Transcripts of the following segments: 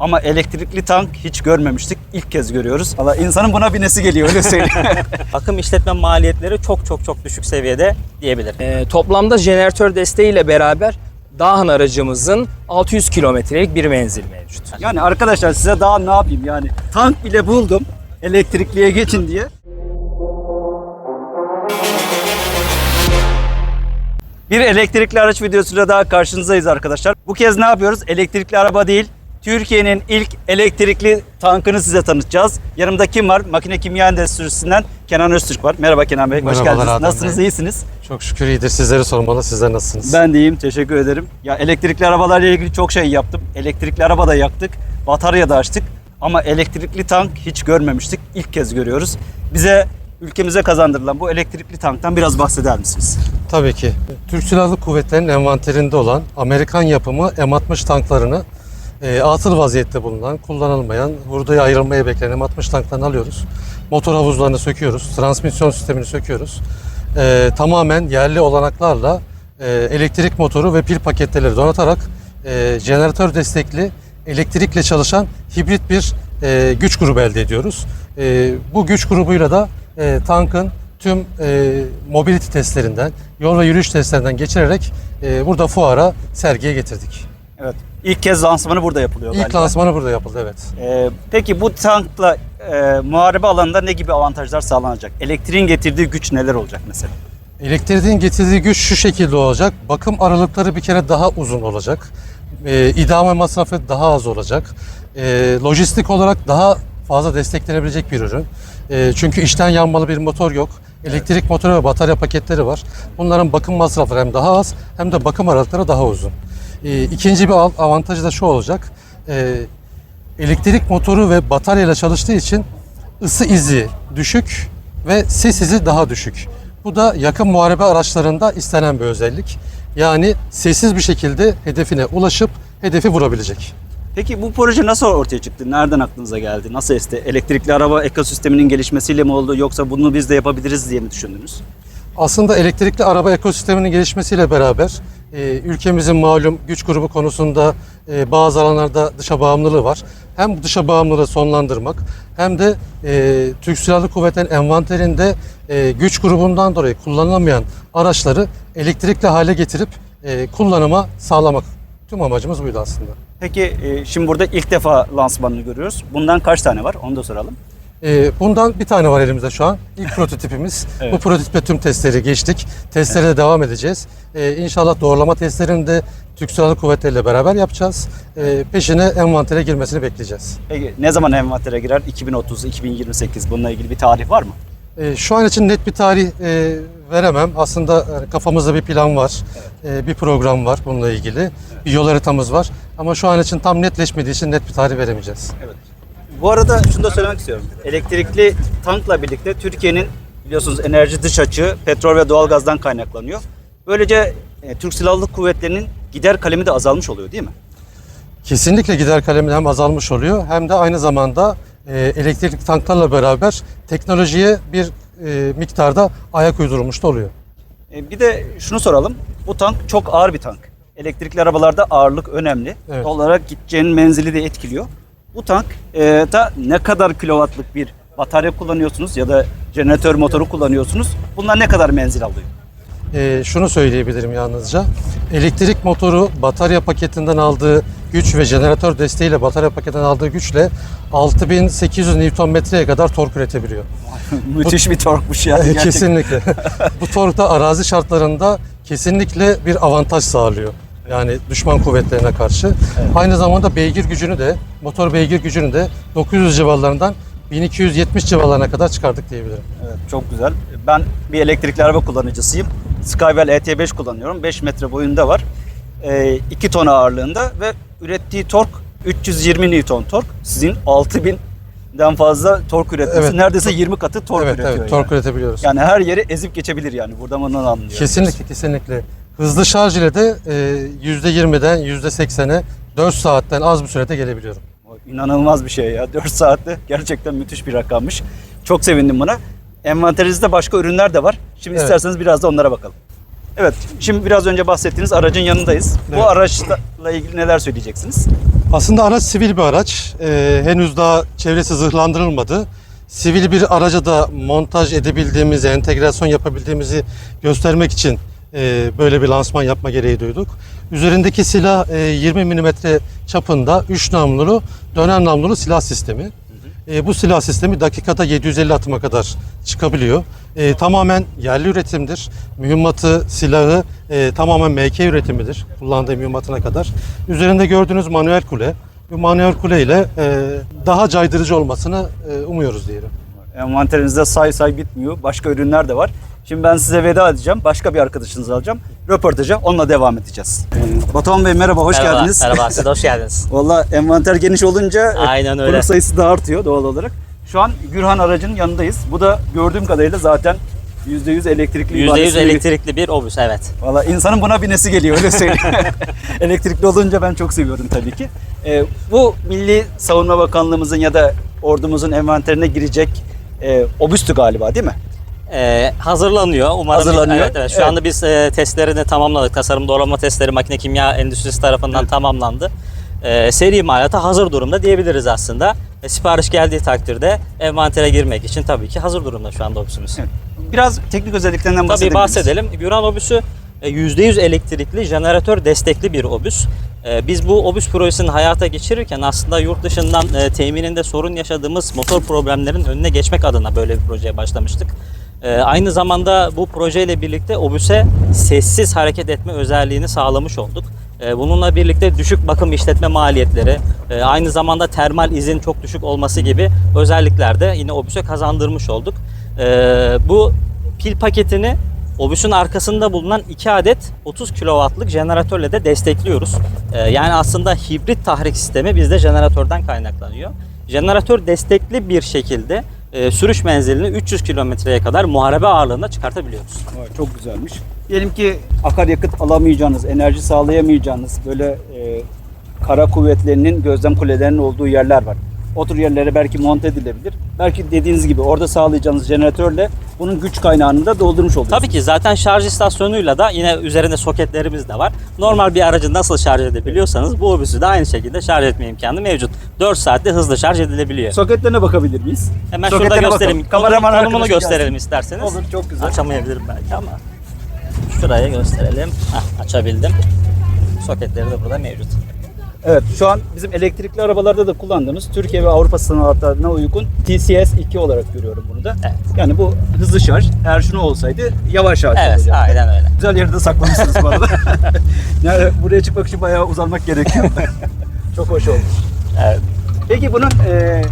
Ama elektrikli tank hiç görmemiştik. İlk kez görüyoruz. Valla insanın buna binesi geliyor öyle söyleyeyim. Akım işletme maliyetleri çok çok çok düşük seviyede diyebilirim. Ee, toplamda jeneratör desteğiyle beraber Dağhan aracımızın 600 kilometrelik bir menzil mevcut. yani arkadaşlar size daha ne yapayım yani. Tank bile buldum. Elektrikliye geçin diye. Bir elektrikli araç videosuyla daha karşınızdayız arkadaşlar. Bu kez ne yapıyoruz? Elektrikli araba değil, Türkiye'nin ilk elektrikli tankını size tanıtacağız. Yanımda kim var? Makine Kimya Endüstrisi'nden Kenan Öztürk var. Merhaba Kenan Bey, hoş Merhabalar geldiniz. Adem Nasılsınız, Bey. iyisiniz? Çok şükür iyidir. Sizleri sormalı. Sizler nasılsınız? Ben de iyiyim, teşekkür ederim. Ya elektrikli arabalarla ilgili çok şey yaptım. Elektrikli araba da yaktık, batarya da açtık. Ama elektrikli tank hiç görmemiştik. İlk kez görüyoruz. Bize ülkemize kazandırılan bu elektrikli tanktan biraz bahseder misiniz? Tabii ki. Türk Silahlı Kuvvetleri'nin envanterinde olan Amerikan yapımı M60 tanklarını e, atıl vaziyette bulunan, kullanılmayan, hurdaya ayrılmaya bekleyen M60 tanklarını alıyoruz. Motor havuzlarını söküyoruz, transmisyon sistemini söküyoruz. E, tamamen yerli olanaklarla e, elektrik motoru ve pil paketleri donatarak e, jeneratör destekli elektrikle çalışan hibrit bir e, güç grubu elde ediyoruz. E, bu güç grubuyla da e, tankın tüm e, mobility testlerinden, yol ve yürüyüş testlerinden geçirerek e, burada fuara sergiye getirdik. Evet. İlk kez lansmanı burada yapılıyor İlk galiba. lansmanı burada yapıldı evet. Ee, peki bu tankla e, muharebe alanında ne gibi avantajlar sağlanacak? Elektriğin getirdiği güç neler olacak mesela? Elektriğin getirdiği güç şu şekilde olacak. Bakım aralıkları bir kere daha uzun olacak. E, idame masrafı daha az olacak. E, lojistik olarak daha fazla desteklenebilecek bir ürün. E, çünkü içten yanmalı bir motor yok. Elektrik motoru ve batarya paketleri var. Bunların bakım masrafları hem daha az hem de bakım aralıkları daha uzun. E, ikinci bir av- avantajı da şu olacak. E, elektrik motoru ve bataryayla çalıştığı için ısı izi düşük ve ses izi daha düşük. Bu da yakın muharebe araçlarında istenen bir özellik. Yani sessiz bir şekilde hedefine ulaşıp hedefi vurabilecek. Peki bu proje nasıl ortaya çıktı? Nereden aklınıza geldi? Nasıl esti? Elektrikli araba ekosisteminin gelişmesiyle mi oldu yoksa bunu biz de yapabiliriz diye mi düşündünüz? Aslında elektrikli araba ekosisteminin gelişmesiyle beraber e, ülkemizin malum güç grubu konusunda e, bazı alanlarda dışa bağımlılığı var. Hem dışa bağımlılığı sonlandırmak hem de e, Türk Silahlı Kuvvetleri'nin envanterinde e, güç grubundan dolayı kullanılamayan araçları elektrikli hale getirip kullanıma sağlamak. Tüm amacımız buydu aslında. Peki şimdi burada ilk defa lansmanını görüyoruz. Bundan kaç tane var? Onu da soralım. Ee, bundan bir tane var elimizde şu an. İlk prototipimiz. Evet. Bu prototiple tüm testleri geçtik. Testlere de devam edeceğiz. Ee, inşallah doğrulama testlerini de Türk Silahlı Kuvvetleri ile beraber yapacağız. Ee, peşine envantere girmesini bekleyeceğiz. Peki ne zaman envantere girer? 2030, 2028 bununla ilgili bir tarih var mı? Ee, şu an için net bir tarih e, veremem. Aslında e, kafamızda bir plan var. E, bir program var bununla ilgili. Bir yol haritamız var. Ama şu an için tam netleşmediği için net bir tarih veremeyeceğiz. Evet. Bu arada şunu da söylemek istiyorum. Elektrikli tankla birlikte Türkiye'nin biliyorsunuz enerji dış açığı petrol ve doğalgazdan kaynaklanıyor. Böylece e, Türk Silahlı Kuvvetleri'nin gider kalemi de azalmış oluyor değil mi? Kesinlikle gider kalemi hem azalmış oluyor hem de aynı zamanda e, elektrikli tanklarla beraber teknolojiye bir e, miktarda ayak uydurulmuş da oluyor. E, bir de şunu soralım. Bu tank çok ağır bir tank. Elektrikli arabalarda ağırlık önemli. Evet. Olarak gideceğinin menzili de etkiliyor. Bu tank e, da ne kadar kilowattlık bir batarya kullanıyorsunuz ya da jeneratör motoru kullanıyorsunuz. Bunlar ne kadar menzil alıyor? E, şunu söyleyebilirim yalnızca. Elektrik motoru batarya paketinden aldığı güç ve jeneratör desteğiyle batarya paketinden aldığı güçle 6800 Nm'ye kadar tork üretebiliyor. Müthiş bir torkmuş yani. gerçekten. kesinlikle. Bu tork da arazi şartlarında kesinlikle bir avantaj sağlıyor. Yani düşman kuvvetlerine karşı. Aynı zamanda beygir gücünü de, motor beygir gücünü de 900 civarlarından 1270 civarlarına kadar çıkardık diyebilirim. Evet, çok güzel. Ben bir elektrikli araba kullanıcısıyım. Skywell ET5 kullanıyorum. 5 metre boyunda var. 2 ton ağırlığında ve ürettiği tork 320 Newton tork. Sizin 6000'den fazla tork üretmesi. Evet. Neredeyse 20 katı tork evet, üretiyor. evet, yani. tork üretebiliyoruz. Yani her yeri ezip geçebilir yani. Buradan onu anlıyoruz. kesinlikle, kesinlikle. Hızlı şarj ile de e, %20'den %80'e 4 saatten az bir sürede gelebiliyorum. İnanılmaz bir şey ya. 4 saatte gerçekten müthiş bir rakammış. Çok sevindim buna. Envanterinizde başka ürünler de var. Şimdi Evet. isterseniz biraz da onlara bakalım. Evet, şimdi biraz önce bahsettiğiniz aracın yanındayız. Evet. Bu araçla ilgili neler söyleyeceksiniz? Aslında araç sivil bir araç. Ee, henüz daha çevresi zırhlandırılmadı. Sivil bir araca da montaj edebildiğimizi, entegrasyon yapabildiğimizi göstermek için e, böyle bir lansman yapma gereği duyduk. Üzerindeki silah e, 20 mm çapında 3 namlulu, dönen namlulu silah sistemi. E, bu silah sistemi dakikada 750 atıma kadar çıkabiliyor. E, tamamen yerli üretimdir. Mühimmatı, silahı e, tamamen MK üretimidir. Kullandığı mühimmatına kadar. Üzerinde gördüğünüz manuel kule. Bu manuel kule ile e, daha caydırıcı olmasını e, umuyoruz diyelim. Envanterinizde say say bitmiyor. Başka ürünler de var. Şimdi ben size veda edeceğim. Başka bir arkadaşınızı alacağım. Röportaja onunla devam edeceğiz. Ee, Batuhan Bey merhaba, hoş merhaba, geldiniz. Merhaba, siz hoş geldiniz. Valla envanter geniş olunca Aynen öyle. konuk sayısı da artıyor doğal olarak. Şu an Gürhan aracının yanındayız. Bu da gördüğüm kadarıyla zaten %100 elektrikli %100 ibaresi- elektrikli bir obüs, evet. Valla insanın buna binesi geliyor öyle söyleyeyim. Elektrikli olunca ben çok seviyorum tabii ki. Ee, bu Milli Savunma Bakanlığımızın ya da ordumuzun envanterine girecek e, obüstü galiba değil mi? Ee, hazırlanıyor. Umarım Hazırlanıyor. Evet, evet. Şu Evet. anda biz e, testlerini tamamladık. Tasarım doğrulama testleri makine kimya endüstrisi tarafından tamamlandı. Ee, seri imalata hazır durumda diyebiliriz aslında. E, sipariş geldiği takdirde envantere girmek için tabii ki hazır durumda şu anda obüsümüz. Evet. Biraz teknik özelliklerinden Tabii bahsedelim. bahsedelim. Güran obüsü e, %100 elektrikli, jeneratör destekli bir obüs. E, Biz bu obüs projesini hayata geçirirken aslında yurt dışından e, temininde sorun yaşadığımız motor problemlerin önüne geçmek adına böyle bir projeye başlamıştık. E, Aynı zamanda bu projeyle birlikte obüse sessiz hareket etme özelliğini sağlamış olduk. E, Bununla birlikte düşük bakım işletme maliyetleri, e, aynı zamanda termal izin çok düşük olması gibi özellikler de yine obüse kazandırmış olduk. E, Bu pil paketini Obüsün arkasında bulunan 2 adet 30 kW'lık jeneratörle de destekliyoruz. Ee, yani aslında hibrit tahrik sistemi bizde jeneratörden kaynaklanıyor. Jeneratör destekli bir şekilde e, sürüş menzilini 300 kilometreye kadar muharebe ağırlığında çıkartabiliyoruz. Vay, Çok güzelmiş. Diyelim ki akaryakıt alamayacağınız, enerji sağlayamayacağınız böyle e, kara kuvvetlerinin gözlem kulelerinin olduğu yerler var. O tür yerlere belki monte edilebilir. Belki dediğiniz gibi orada sağlayacağınız jeneratörle bunun güç kaynağını da doldurmuş olursunuz. Tabii ki zaten şarj istasyonuyla da yine üzerinde soketlerimiz de var. Normal bir aracı nasıl şarj edebiliyorsanız bu obüsü de aynı şekilde şarj etme imkanı mevcut. 4 saatte hızlı şarj edilebiliyor. Soketlerine bakabilir miyiz? Hemen Soketlerine şurada göstereyim. bakalım. Kameraman Konum- konumunu gösterelim gelsin. isterseniz. Olur, çok güzel. Açamayabilirim belki ama şuraya gösterelim. Hah, açabildim. Soketleri de burada mevcut. Evet şu an bizim elektrikli arabalarda da kullandığımız Türkiye ve Avrupa standartlarına uygun TCS 2 olarak görüyorum bunu da. Evet. Yani bu hızlı şarj. Eğer şunu olsaydı yavaş şarj Evet, olacaktı. aynen öyle. Güzel yerde saklamışsınız bu arada. yani buraya çıkmak için bayağı uzanmak gerekiyor. Çok hoş olmuş. Evet. Peki bunun e,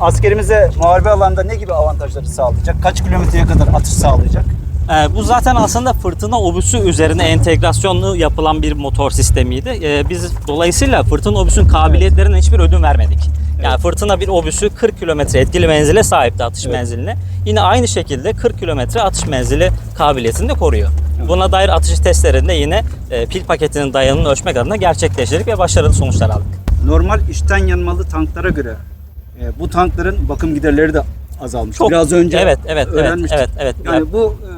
askerimize muharebe alanda ne gibi avantajları sağlayacak? Kaç kilometreye kadar atış sağlayacak? Ee, bu zaten aslında fırtına obüsü üzerine entegrasyonlu yapılan bir motor sistemiydi. Ee, biz dolayısıyla fırtına obüsün kabiliyetlerine hiçbir ödün vermedik. Yani fırtına bir obüsü 40 kilometre etkili menzile sahipti atış Evet. menziline. Yine aynı şekilde 40 kilometre atış menzili kabiliyetini de koruyor. Buna dair atış testlerinde yine e, pil paketinin dayanımını ölçmek adına gerçekleştirdik ve başarılı sonuçlar aldık. Normal içten yanmalı tanklara göre e, bu tankların bakım giderleri de azalmış. Çok- Biraz önce evet, evet, evet, öğrenmiştik. evet, evet. Yani bu e,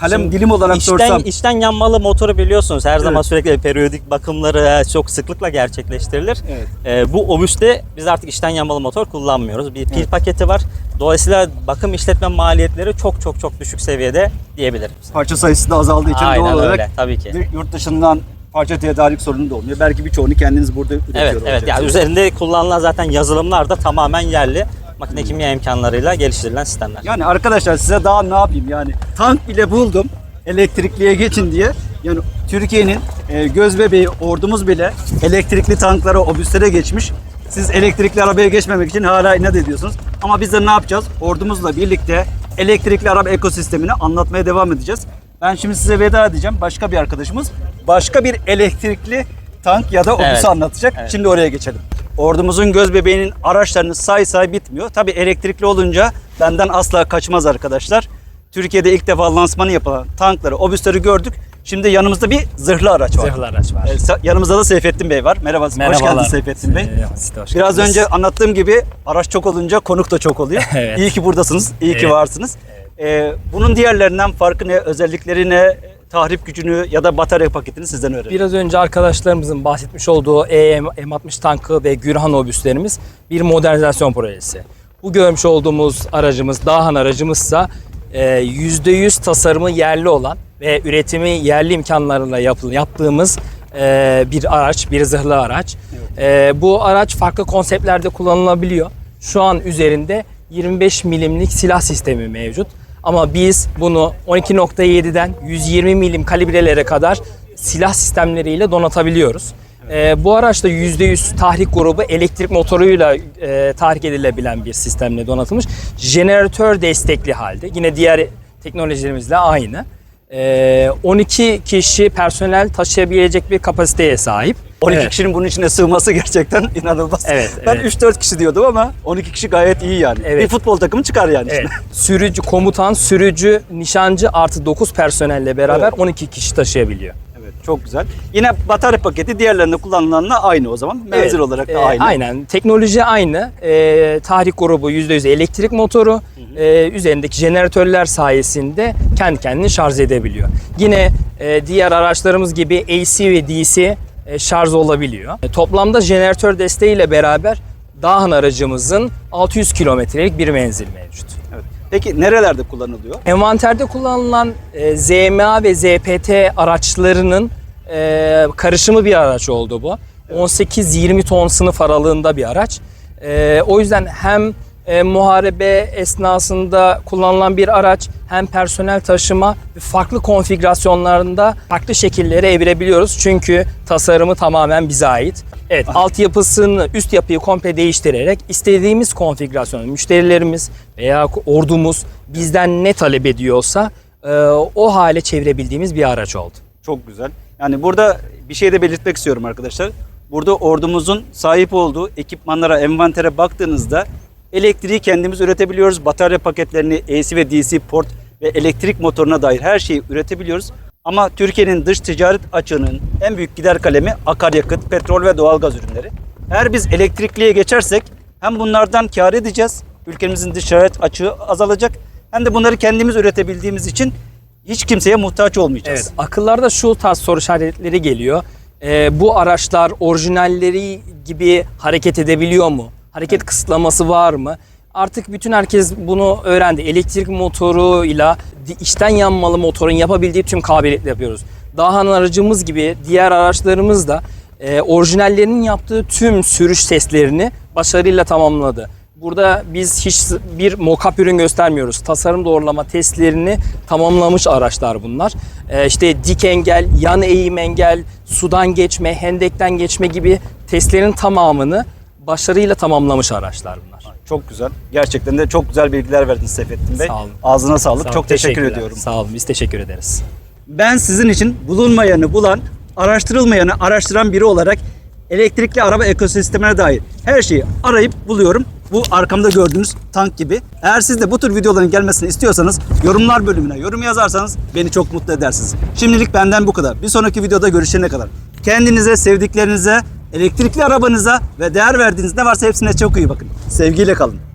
kalem Şimdi dilim olarak içten, sorsam içten yanmalı motoru biliyorsunuz her zaman Evet. sürekli periyodik bakımları e, çok sıklıkla gerçekleştirilir. Evet. E, bu obüste biz artık içten yanmalı motor kullanmıyoruz. Bir pil Evet. paketi var. Dolayısıyla bakım işletme maliyetleri çok çok çok düşük seviyede diyebilirim. parça sayısı da azaldığı için Aynen doğal olarak öyle tabii ki. yurt dışından parça tedarik sorunu da olmuyor. Belki birçoğunu kendiniz burada üretiyor Evet evet yani üzerinde kullanılan zaten yazılımlar da tamamen yerli makine kimya imkanlarıyla geliştirilen sistemler. Yani arkadaşlar size daha ne yapayım yani tank bile buldum elektrikliye geçin diye. Yani Türkiye'nin e, göz bebeği ordumuz bile elektrikli tanklara, obüslere geçmiş. Siz elektrikli arabaya geçmemek için hala inat ediyorsunuz. Ama biz de ne yapacağız? Ordumuzla birlikte elektrikli araba ekosistemini anlatmaya devam edeceğiz. Ben şimdi size veda edeceğim. Başka bir arkadaşımız başka bir elektrikli tank ya da obüsü Evet. anlatacak. Evet. Şimdi oraya geçelim. Ordumuzun göz bebeğinin araçlarını say say bitmiyor. Tabii elektrikli olunca benden asla kaçmaz arkadaşlar. Türkiye'de ilk defa lansmanı yapılan tankları, obüsleri gördük. Şimdi yanımızda bir zırhlı araç var. Zırhlı araç var. Ee, yanımızda da Seyfettin Bey var. Merhaba, hoş Merhabalar. geldin Seyfettin Bey. Ee, hoş Biraz geldiniz. önce anlattığım gibi araç çok olunca konuk da çok oluyor. Evet. İyi ki buradasınız, iyi ki Evet. varsınız. Ee, bunun diğerlerinden farkı ne, özellikleri ne? Tahrip gücünü ya da batarya paketini sizden öğrenelim. Biraz önce arkadaşlarımızın bahsetmiş olduğu EM, M60 tankı ve Gürhan obüslerimiz bir modernizasyon projesi. Bu görmüş olduğumuz aracımız, Dahan aracımızsa e, %100 tasarımı yerli olan ve üretimi yerli imkanlarla yaptığımız e, bir araç, bir zırhlı araç. E, bu araç farklı konseptlerde kullanılabiliyor. Şu an üzerinde 25 milimlik silah sistemi mevcut. Ama biz bunu 12.7'den 120 milim kalibrelere kadar silah sistemleriyle donatabiliyoruz. Ee, bu araçta %100 tahrik grubu elektrik motoruyla e, tahrik edilebilen bir sistemle donatılmış. Jeneratör destekli halde. Yine diğer teknolojilerimizle aynı. Ee, 12 kişi personel taşıyabilecek bir kapasiteye sahip. 12 Evet. kişinin bunun içine sığması gerçekten inanılmaz. Evet, Ben evet. 3-4 kişi diyordum ama 12 kişi gayet iyi yani. Evet. Bir futbol takımı çıkar yani. Evet. Sürücü, komutan, sürücü, nişancı artı 9 personelle beraber Evet. 12 kişi taşıyabiliyor. Evet çok güzel. Yine batarya paketi diğerlerinde kullanılanla aynı o zaman. Menzil Evet, olarak da e, aynı. Aynen. Teknoloji aynı. E, tahrik grubu %100 elektrik motoru. E, üzerindeki jeneratörler sayesinde kendi kendini şarj edebiliyor. Yine e, diğer araçlarımız gibi AC ve DC şarj olabiliyor. E, toplamda jeneratör desteğiyle beraber Dahan aracımızın 600 kilometrelik bir menzil mevcut. Evet. Peki nerelerde kullanılıyor? Envanterde kullanılan e, ZMA ve ZPT araçlarının e, karışımı bir araç oldu bu. 18-20 ton sınıf aralığında bir araç. E, o yüzden hem e, muharebe esnasında kullanılan bir araç hem personel taşıma ve farklı konfigürasyonlarında farklı şekillere evirebiliyoruz. Çünkü tasarımı tamamen bize ait. Evet, altyapısını, üst yapıyı komple değiştirerek istediğimiz konfigürasyonu müşterilerimiz veya ordumuz bizden ne talep ediyorsa e, o hale çevirebildiğimiz bir araç oldu. Çok güzel. Yani burada bir şey de belirtmek istiyorum arkadaşlar. Burada ordumuzun sahip olduğu ekipmanlara, envantere baktığınızda elektriği kendimiz üretebiliyoruz. Batarya paketlerini, AC ve DC port ve elektrik motoruna dair her şeyi üretebiliyoruz. Ama Türkiye'nin dış ticaret açığının en büyük gider kalemi akaryakıt, petrol ve doğalgaz ürünleri. Eğer biz elektrikliye geçersek hem bunlardan kar edeceğiz, ülkemizin dış ticaret açığı azalacak hem de bunları kendimiz üretebildiğimiz için hiç kimseye muhtaç olmayacağız. Evet, akıllarda şu tarz soru işaretleri geliyor. Ee, bu araçlar orijinalleri gibi hareket edebiliyor mu? Hareket kısıtlaması var mı? Artık bütün herkes bunu öğrendi. Elektrik motoruyla içten yanmalı motorun yapabildiği tüm kabiliyetleri yapıyoruz. Dahan aracımız gibi diğer araçlarımız da e, orijinallerinin yaptığı tüm sürüş testlerini başarıyla tamamladı. Burada biz hiç bir mock-up ürün göstermiyoruz. Tasarım doğrulama testlerini tamamlamış araçlar bunlar. Ee, işte dik engel, yan eğim engel, sudan geçme, hendekten geçme gibi testlerin tamamını başarıyla tamamlamış araçlar bunlar. Çok güzel. Gerçekten de çok güzel bilgiler verdiniz Seyfettin Bey. Sağ olun. Ağzına sağlık. Sağ olun, çok teşekkür ediyorum. Sağ olun, biz teşekkür ederiz. Ben sizin için bulunmayanı bulan, araştırılmayanı araştıran biri olarak elektrikli araba ekosistemine dair her şeyi arayıp buluyorum. Bu arkamda gördüğünüz tank gibi. Eğer siz de bu tür videoların gelmesini istiyorsanız yorumlar bölümüne yorum yazarsanız beni çok mutlu edersiniz. Şimdilik benden bu kadar. Bir sonraki videoda görüşene kadar. Kendinize, sevdiklerinize, elektrikli arabanıza ve değer verdiğiniz ne varsa hepsine çok iyi bakın. Sevgiyle kalın.